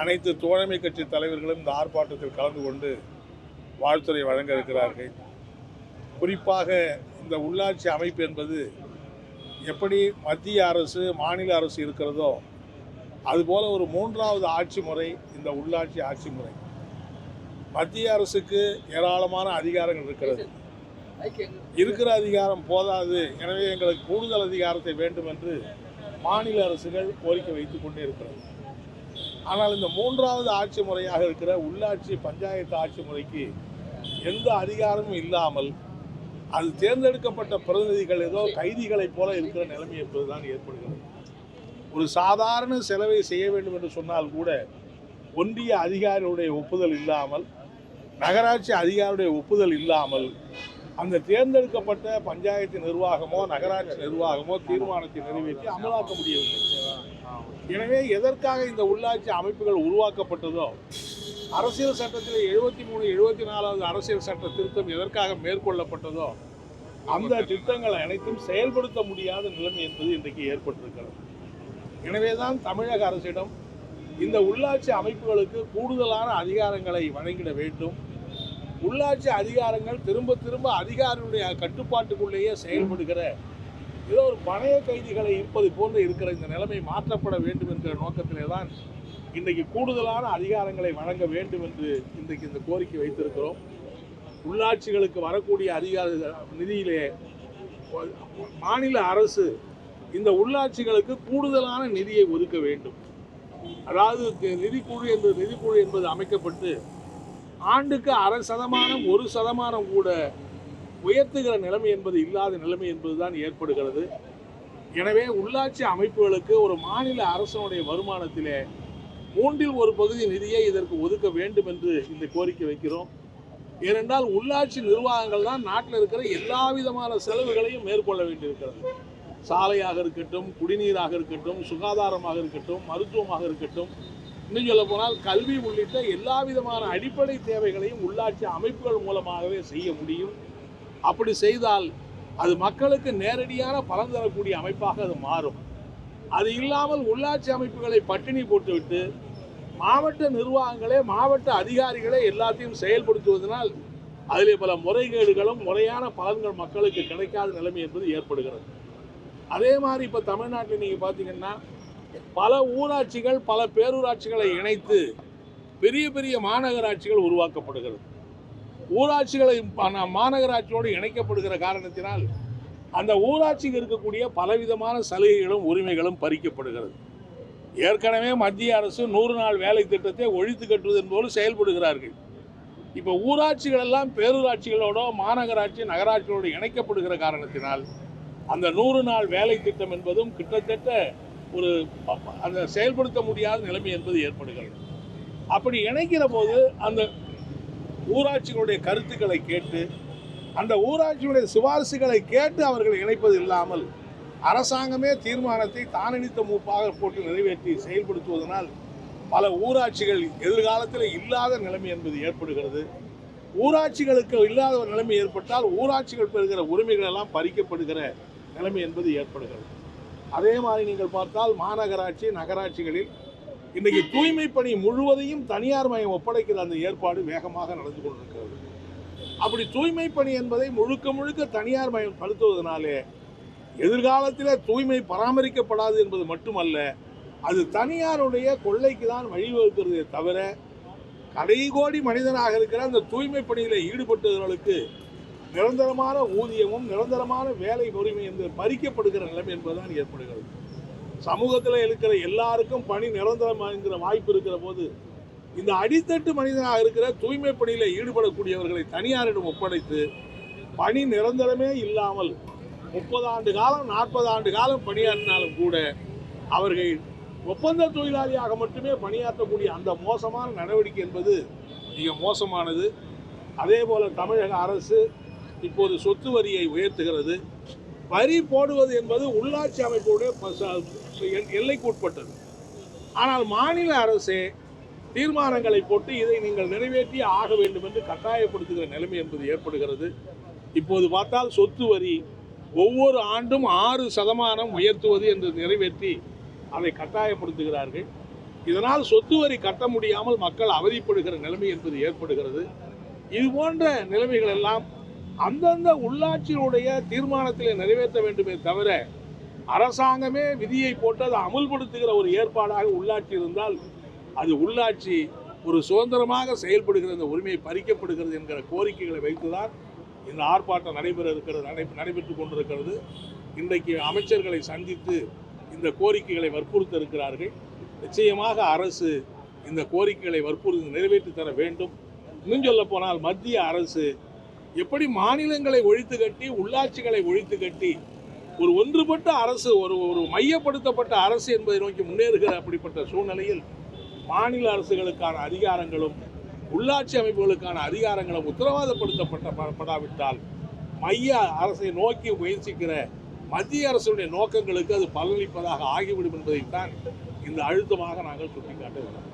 அனைத்து தோழமை கட்சி தலைவர்களும் இந்த ஆர்ப்பாட்டத்தில் கலந்து கொண்டு வாழ்த்துறை வழங்க இருக்கிறார்கள். குறிப்பாக இந்த உள்ளாட்சி அமைப்பு என்பது எப்படி மத்திய அரசு மாநில அரசு இருக்கிறதோ அதுபோல் ஒரு மூன்றாவது ஆட்சி முறை இந்த உள்ளாட்சி ஆட்சி முறை. மத்திய அரசுக்கு ஏராளமான அதிகாரங்கள் இருக்கிறது. இருக்கிற அதிகாரம் போதாது. எனவே எங்களுக்கு கூடுதல் அதிகாரத்தை வேண்டும் என்று மாநில அரசுகள் கோரிக்கை வைத்துக் கொண்டே இருக்கிறது. ஆனால் இந்த மூன்றாவது ஆட்சி முறையாக இருக்கிற உள்ளாட்சி பஞ்சாயத்து ஆட்சி முறைக்கு எந்த அதிகாரமும் இல்லாமல் அது தேர்ந்தெடுக்கப்பட்ட பிரதிநிதிகள் ஏதோ கைதிகளைப் போல இருக்கிற நிலைமை என்பதுதான் ஏற்படுகிறது. ஒரு சாதாரண செலவை செய்ய வேண்டும் என்று சொன்னால் கூட ஒன்றிய அதிகாரியுடைய ஒப்புதல் இல்லாமல் நகராட்சி அதிகாரியுடைய ஒப்புதல் இல்லாமல் அந்த தேர்ந்தெடுக்கப்பட்ட பஞ்சாயத்து நிர்வாகமோ நகராட்சி நிர்வாகமோ தீர்மானத்தை நிறைவேற்றி அமலாக்க முடியவில்லை. எனவே எதற்காக இந்த உள்ளாட்சி அமைப்புகள் உருவாக்கப்பட்டதோ? அரசியல் சட்டத்தில் எழுபத்தி மூணு எழுபத்தி நாலாவது அரசியல் சட்ட திருத்தம் எதற்காக மேற்கொள்ளப்பட்டதோ அந்த திட்டங்கள் அனைத்தும் செயல்படுத்த முடியாத நிலைமை என்பது இன்றைக்கு ஏற்பட்டிருக்கிறது. எனவேதான் தமிழக அரசிடம் இந்த உள்ளாட்சி அமைப்புகளுக்கு கூடுதலான அதிகாரங்களை வழங்கிட வேண்டும். உள்ளாட்சி அதிகாரங்கள் திரும்ப திரும்ப அதிகாரியுடைய கட்டுப்பாட்டுக்குள்ளேயே செயல்படுகிற ஏதோ ஒரு பழைய கைதிகளை இருப்பது போன்று இருக்கிற இந்த நிலைமை மாற்றப்பட வேண்டும் என்கிற நோக்கத்திலே தான் இன்றைக்கு கூடுதலான அதிகாரங்களை வழங்க வேண்டும் என்று இன்றைக்கு இந்த கோரிக்கை வைத்திருக்கிறோம். உள்ளாட்சிகளுக்கு வரக்கூடிய அதிகார நிதியிலே மாநில அரசு இந்த உள்ளாட்சிகளுக்கு கூடுதலான நிதியை ஒதுக்க வேண்டும். அதாவது நிதிக்குழு என்று நிதிக்குழு என்பது அமைக்கப்பட்டு ஆண்டுக்கு அரை சதமானம் ஒரு சதமானம் கூட உயர்த்துகிற நிலைமை என்பது இல்லாத நிலைமை என்பதுதான் ஏற்படுகிறது. எனவே உள்ளாட்சி அமைப்புகளுக்கு ஒரு மாநில அரசனுடைய வருமானத்திலே மூன்றில் ஒரு பகுதி நிதியை இதற்கு ஒதுக்க வேண்டும் என்று இந்த கோரிக்கை வைக்கிறோம். ஏனென்றால் உள்ளாட்சி நிர்வாகங்கள் தான் நாட்டில் இருக்கிற எல்லா விதமான செலவுகளையும் மேற்கொள்ள வேண்டியிருக்கிறது. சாலையாக இருக்கட்டும் குடிநீராக இருக்கட்டும் சுகாதாரமாக இருக்கட்டும் மருத்துவமாக இருக்கட்டும். இன்னும் சொல்ல போனால் கல்வி உள்ளிட்ட எல்லா விதமான அடிப்படை தேவைகளையும் உள்ளாட்சி அமைப்புகள் மூலமாகவே செய்ய முடியும். அப்படி செய்தால் அது மக்களுக்கு நேரடியான பலன் தரக்கூடிய அமைப்பாக அது மாறும். அது இல்லாமல் உள்ளாட்சி அமைப்புகளை பட்டினி போட்டுவிட்டு மாவட்ட நிர்வாகங்களே மாவட்ட அதிகாரிகளே எல்லாத்தையும் செயல்படுத்துவதனால் அதிலே பல முறைகேடுகளும் முறையான பலன்கள் மக்களுக்கு கிடைக்காத நிலைமை என்பது ஏற்படுகிறது. அதே மாதிரி இப்போ தமிழ்நாட்டில் நீங்கள் பார்த்தீங்கன்னா பல ஊராட்சிகள் பல பேரூராட்சிகளை இணைத்து பெரிய பெரிய மாநகராட்சிகள் உருவாக்கப்படுகிறது. ஊராட்சிகளை மாநகராட்சியோடு இணைக்கப்படுகிற காரணத்தினால் அந்த ஊராட்சிக்கு இருக்கக்கூடிய பலவிதமான சலுகைகளும் உரிமைகளும் பறிக்கப்படுகிறது. ஏற்கனவே மத்திய அரசு நூறு நாள் வேலை திட்டத்தை ஒழித்து கட்டுவது என்போடு செயல்படுகிறார்கள். இப்போ ஊராட்சிகள் எல்லாம் பேரூராட்சிகளோட மாநகராட்சி நகராட்சிகளோடு இணைக்கப்படுகிற காரணத்தினால் அந்த நூறு நாள் வேலை திட்டம் என்பதும் கிட்டத்தட்ட ஒரு அந்த செயல்படுத்த முடியாத நிலைமை என்பது ஏற்படுகிறது. அப்படி இணைக்கிற போது அந்த ஊராட்சிகளுடைய கருத்துக்களை கேட்டு அந்த ஊராட்சியுடைய சிபாரிசுகளை கேட்டு அவர்கள் இணைப்பது இல்லாமல் அரசாங்கமே தீர்மானத்தை தானணித்த மூப்பாக போட்டு நிறைவேற்றி செயல்படுத்துவதனால் பல ஊராட்சிகள் எதிர்காலத்தில் இல்லாத நிலைமை என்பது ஏற்படுகிறது. ஊராட்சிகளுக்கு இல்லாத ஒரு நிலைமை ஏற்பட்டால் ஊராட்சிகள் பெறுகிற உரிமைகள் எல்லாம் பறிக்கப்படுகிற நிலைமை என்பது ஏற்படுகிறது. அதே மாதிரி நீங்கள் பார்த்தால் மாநகராட்சி நகராட்சிகளில் இன்றைக்கு தூய்மை பணி முழுவதையும் தனியார் மயம் ஒப்படைக்கிற அந்த ஏற்பாடு வேகமாக நடந்து கொண்டிருக்கிறது. அப்படி தூய்மை பணி என்பதை முழுக்க முழுக்க தனியார் மயம் படுத்துவதனாலே எதிர்காலத்தில் தூய்மை பராமரிக்கப்படாது என்பது மட்டுமல்ல அது தனியாருடைய கொள்ளைக்கு தான் வழிவகுக்கிறதே தவிர கடைகோடி மனிதனாக இருக்கிற அந்த தூய்மை பணியில் ஈடுபட்டவர்களுக்கு நிரந்தரமான ஊதியமும் நிரந்தரமான வேலை உரிமை என்று பறிக்கப்படுகிற நிலைமை என்பதுதான் ஏற்படுகிறது. சமூகத்தில் இருக்கிற எல்லாருக்கும் பணி நிரந்தரமாகிற வாய்ப்பு இருக்கிற போது இந்த அடித்தட்டு மனிதனாக இருக்கிற தூய்மை பணியில் ஈடுபடக்கூடியவர்களை தனியாரிடம் ஒப்படைத்து பணி நிரந்தரமே இல்லாமல் முப்பது ஆண்டு காலம் நாற்பது ஆண்டு காலம் பணியாற்றினாலும் கூட அவர்கள் ஒப்பந்த தொழிலாளியாக மட்டுமே பணியாற்றக்கூடிய அந்த மோசமான நடவடிக்கை என்பது மிக மோசமானது. அதே போல் தமிழக அரசு இப்போது சொத்து வரியை உயர்த்துகிறது. வரி போடுவது என்பது உள்ளாட்சி அமைப்புடைய எல்லைக்குட்பட்டது எல்லைக்கு உட்பட்டது ஆனால் மாநில அரசே தீர்மானங்களை போட்டு இதை நீங்கள் நிறைவேற்றி ஆக வேண்டும் என்று கட்டாயப்படுத்துகிற நிலைமை என்பது ஏற்படுகிறது. இப்போது பார்த்தால் சொத்து வரி ஒவ்வொரு ஆண்டும் ஆறு சதமானம் உயர்த்துவது என்று நிறைவேற்றி அதை கட்டாயப்படுத்துகிறார்கள். இதனால் சொத்து வரி கட்ட முடியாமல் மக்கள் அவதிப்படுகிற நிலைமை என்பது ஏற்படுகிறது. இது போன்ற நிலைமைகள் எல்லாம் அந்தந்த உள்ளாட்சியினுடைய தீர்மானத்திலே நிறைவேற்ற வேண்டுமே தவிர அரசாங்கமே விதியை போட்டு அதை அமுல்படுத்துகிற ஒரு ஏற்பாடாக உள்ளாட்சி இருந்தால் அது உள்ளாட்சி ஒரு சுதந்திரமாக செயல்படுகிற இந்த உரிமையை பறிக்கப்படுகிறது என்கிற கோரிக்கைகளை வைத்துதான் இந்த ஆர்ப்பாட்டம் நடைபெற இருக்கிறது நடை நடைபெற்றுக் கொண்டிருக்கிறது. இன்றைக்கு அமைச்சர்களை சந்தித்து இந்த கோரிக்கைகளை வற்புறுத்த இருக்கிறார்கள் நிச்சயமாக அரசு இந்த கோரிக்கைகளை வற்புறுத்தி நிறைவேற்றி தர வேண்டும். இன்னும் சொல்ல போனால் மத்திய அரசு எப்படி மாநிலங்களை ஒழித்து கட்டி உள்ளாட்சிகளை ஒழித்து கட்டி ஒரு ஒன்றுபட்ட அரசு ஒரு ஒரு மையப்படுத்தப்பட்ட அரசு என்பதை நோக்கி முன்னேறுகிற அப்படிப்பட்ட சூழ்நிலையில் மாநில அரசுகளுக்கான அதிகாரங்களும் உள்ளாட்சி அமைப்புகளுக்கான அதிகாரங்களும் உத்தரவாதப்படுத்தப்பட்ட படாவிட்டால் மைய அரசை நோக்கி முயற்சிக்கிற மத்திய அரசுடைய நோக்கங்களுக்கு அது பலனளிப்பதாக ஆகிவிடும் என்பதைத்தான் இந்த அழுத்தமாக நாங்கள் சுட்டிக்காட்ட வேண்டும்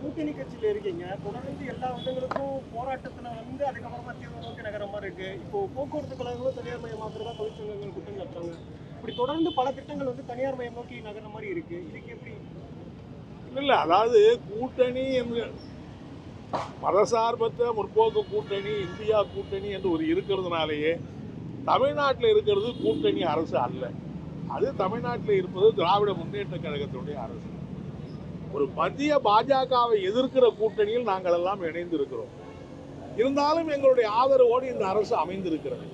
கூட்டணி கட்சியில இருக்கீங்க. தொடர்ந்து எல்லா விதங்களுக்கும் போராட்டத்துல வந்து அதுக்கப்புறமா தீர்வு நோக்கி நகர மாதிரி இருக்கு. இப்போ போக்குவரத்து கழகங்களும் தனியார் மயமாக்குறதா தொழிற்சங்கங்கள் குற்றம் கட்டுறாங்க இப்படி தொடர்ந்து பல திட்டங்கள் வந்து தனியார் மயம் நோக்கி நகர மாதிரி இருக்கு. இதுக்கு எப்படி? இல்லை அதாவது கூட்டணி என்று மதசார்பற்ற முற்போக்கு கூட்டணி இந்தியா கூட்டணி என்று ஒரு இருக்கிறதுனாலேயே தமிழ்நாட்டில் இருக்கிறது கூட்டணி அரசு அல்ல. அது தமிழ்நாட்டில் இருப்பது திராவிட முன்னேற்ற கழகத்தினுடைய அரசு. ஒரு மத்திய பாஜகவை எதிர்க்கிற கூட்டணியில் நாங்கள் எல்லாம் இணைந்திருக்கிறோம். இருந்தாலும் எங்களுடைய ஆதரவோடு இந்த அரசு அமைந்திருக்கிறது.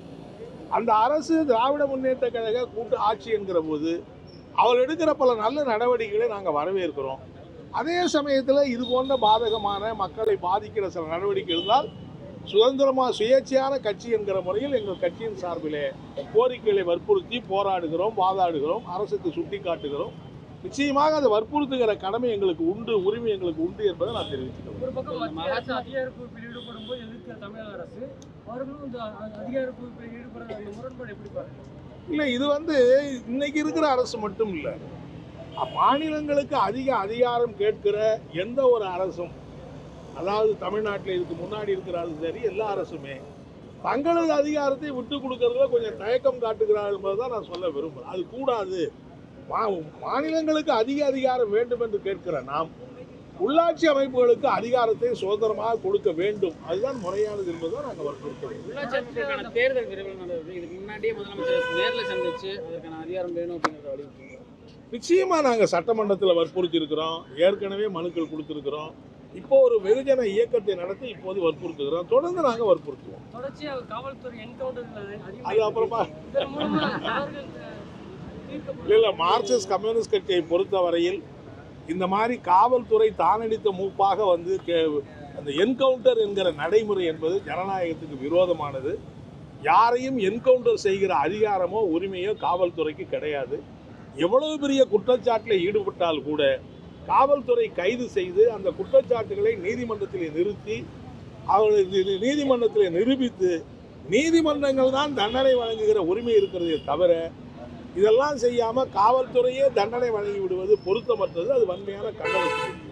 அந்த அரசு திராவிட முன்னேற்ற கழக கூட்டு ஆட்சி என்கிற போது அவர் எடுக்கிற பல நல்ல நடவடிக்கைகளை நாங்கள் வரவேற்கிறோம். அதே சமயத்தில் இது போன்ற பாதகமான மக்களை பாதிக்கிற சில நடவடிக்கை இருந்தால் சுதந்திரமாக சுயேட்சையான கட்சி என்கிற முறையில் எங்கள் கட்சியின் சார்பிலே கோரிக்கைகளை வற்புறுத்தி போராடுகிறோம் வாதாடுகிறோம் அரசுக்கு சுட்டி காட்டுகிறோம் நிச்சயமாக அதை வற்புறுத்துகிற கடமை எங்களுக்கு உண்டு உரிமை எங்களுக்கு உண்டு என்பதை நான் தெரிவிச்சுக்கிறேன் ஒரு பக்கம் மத்திய அரசு அதிகார பொறுப்பில் ஈடுபடும் போது எதிர்க்கிற தமிழக அரசு அவர்களும் இந்த அ- அதிகார பொறுப்பில் ஈடுபடுற அந்த முரண்பாடு எப்படி பாருங்க இல்லை இது வந்து இன்னைக்கு இருக்கிற அரசு மட்டும் இல்லை. மாநிலங்களுக்கு அதிக அதிகாரம் கேட்கிற எந்த ஒரு அரசும் அதாவது தமிழ்நாட்டில் இதுக்கு முன்னாடி இருக்கிற அரசு சரி எல்லா அரசுமே தங்களது அதிகாரத்தை விட்டு கொடுக்கறதுல கொஞ்சம் தயக்கம் காட்டுகிறார்கள் என்பதை நான் சொல்ல விரும்புகிறேன் அது கூடாது. மாநிலங்களுக்கு அதிக அதிகாரம் வேண்டும் என்று கேட்கிற நாம் உள்ளாட்சி அமைப்புகளுக்கு அதிகாரத்தை சுதந்திரமாக கொடுக்க வேண்டும். அதுதான் முறையானது என்பதை நாங்கள் உள்ளாட்சி அமைப்புக்கான தேர்தல் விரைவில் முன்னாடியே முதலமைச்சர் நேரில் சந்திச்சு அதற்கான அதிகாரம் வேணும் அப்படிங்கிறத வலியுறுத்தி நிச்சயமா நாங்கள் சட்டமன்றத்தில் வற்புறுத்தி இருக்கிறோம் ஏற்கனவே மனுக்கள் கொடுத்துருக்கிறோம். இப்போ ஒரு வெகுஜன இயக்கத்தை நடத்தி இப்போது வற்புறுத்துகிறோம். தொடர்ந்து நாங்கள் வற்புறுத்துவோம். தொடர்ச்சியாக காவல்துறை என்கவுண்டர்கள் அது அப்புறமா இல்லை இல்லை மார்க்சிஸ்ட் கம்யூனிஸ்ட் கட்சியை பொறுத்தவரையில் இந்த மாதிரி காவல்துறை தானடித்த மூப்பாக வந்து கே- அந்த என்கவுண்டர் என்கிற நடைமுறை என்பது ஜனநாயகத்துக்கு விரோதமானது. யாரையும் என்கவுண்டர் செய்கிற அதிகாரமோ உரிமையோ காவல்துறைக்கு கிடையாது. எவ்வளவு பெரிய குற்றச்சாட்டில் ஈடுபட்டால் கூட காவல்துறை கைது செய்து அந்த குற்றச்சாட்டுகளை நீதிமன்றத்தில் நிறுத்தி அவர்களை நீ- நிரூபித்து நீதிமன்றங்கள் தான் தண்டனை வழங்குகிற உரிமை இருக்கிறதே தவிர இதெல்லாம் செய்யாமல் காவல்துறையே தண்டனை வழங்கி விடுவது பொருத்தமற்றது. அது வன்மையான கண்டனத்துக்கு.